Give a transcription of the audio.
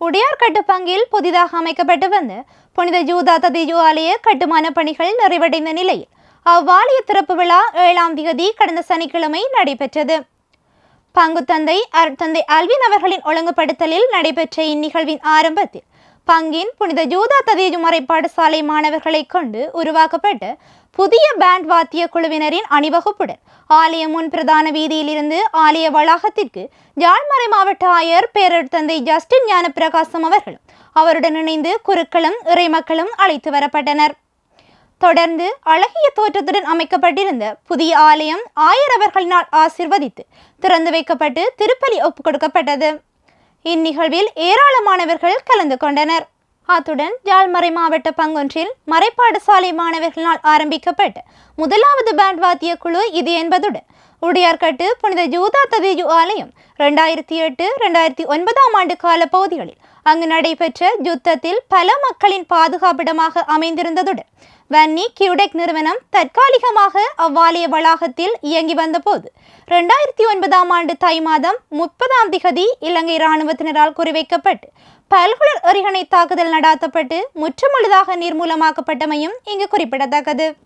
உடையார்கட்டு பங்கில் புதிதாக அமைக்கப்பட்டு வந்த புனித ஜூதா ததிஜு ஆலய கட்டுமான பணிகள் நிறைவடைந்த நிலையில் அவ்வாலய திறப்பு விழா ஏழாம் தேதி கடந்த சனிக்கிழமை நடைபெற்றது. பங்குத்தந்தை அருட்தந்தை அல்வின் அவர்களின் ஒழுங்குபடுத்தலில் நடைபெற்ற இந்நிகழ்வின் ஆரம்பத்தில் பங்கின் புனித ஜூதா ததீஜு மறை பாடசாலை மாணவர்களை கொண்டு உருவாக்கப்பட்ட புதிய பேண்ட் வாத்திய குழுவினரின் அணிவகுப்புடன் ஆலய முன் பிரதான வீதியிலிருந்து ஆலய வளாகத்திற்கு ஜாழ்மறை மாவட்ட ஆயர் பேரருட்தந்தை ஜஸ்டின் ஞானப்பிரகாசம் அவர்களும் அவருடன் இணைந்து குருக்களும் இறைமக்களும் அழைத்து வரப்பட்டனர். தொடர்ந்து அழகிய தோற்றத்துடன் அமைக்கப்பட்டிருந்த புதிய ஆலயம் ஆயர் அவர்களினால் ஆசிர்வதித்து திறந்து வைக்கப்பட்டு திருப்பலி ஒப்புக் கொடுக்கப்பட்டது. இந்நிகழ்வில் ஏராளமானவர்கள் கலந்து கொண்டனர். அத்துடன் ஜாழ்மறை மாவட்ட பங்கொன்றில் மறைப்பாடசாலை மாணவர்களால் ஆரம்பிக்கப்பட்ட முதலாவது பேண்ட் வாத்திய குழு இது என்பதுடன் உடையார்கட்டு புனித ஜூதா ததேஜு ஆலயம் ரெண்டாயிரத்தி எட்டு ரெண்டாயிரத்தி ஒன்பதாம் ஆண்டு கால பகுதிகளில் அங்கு நடைபெற்ற யுத்தத்தில் பல மக்களின் பாதுகாப்பிடமாக அமைந்திருந்ததுடன் வன்னி கியூடெக் நிறுவனம் தற்காலிகமாக அவ்வாலய வளாகத்தில் இயங்கி வந்தபோது ரெண்டாயிரத்தி ஒன்பதாம் ஆண்டு தை மாதம் முப்பதாம் திகதி இலங்கை இராணுவத்தினரால் குறிவைக்கப்பட்டு பல்குலர் எறிகணை தாக்குதல் நடாத்தப்பட்டு முற்றுமுழுதாக நிர்மூலமாக்கப்பட்டமையும் இங்கு குறிப்பிடத்தக்கது.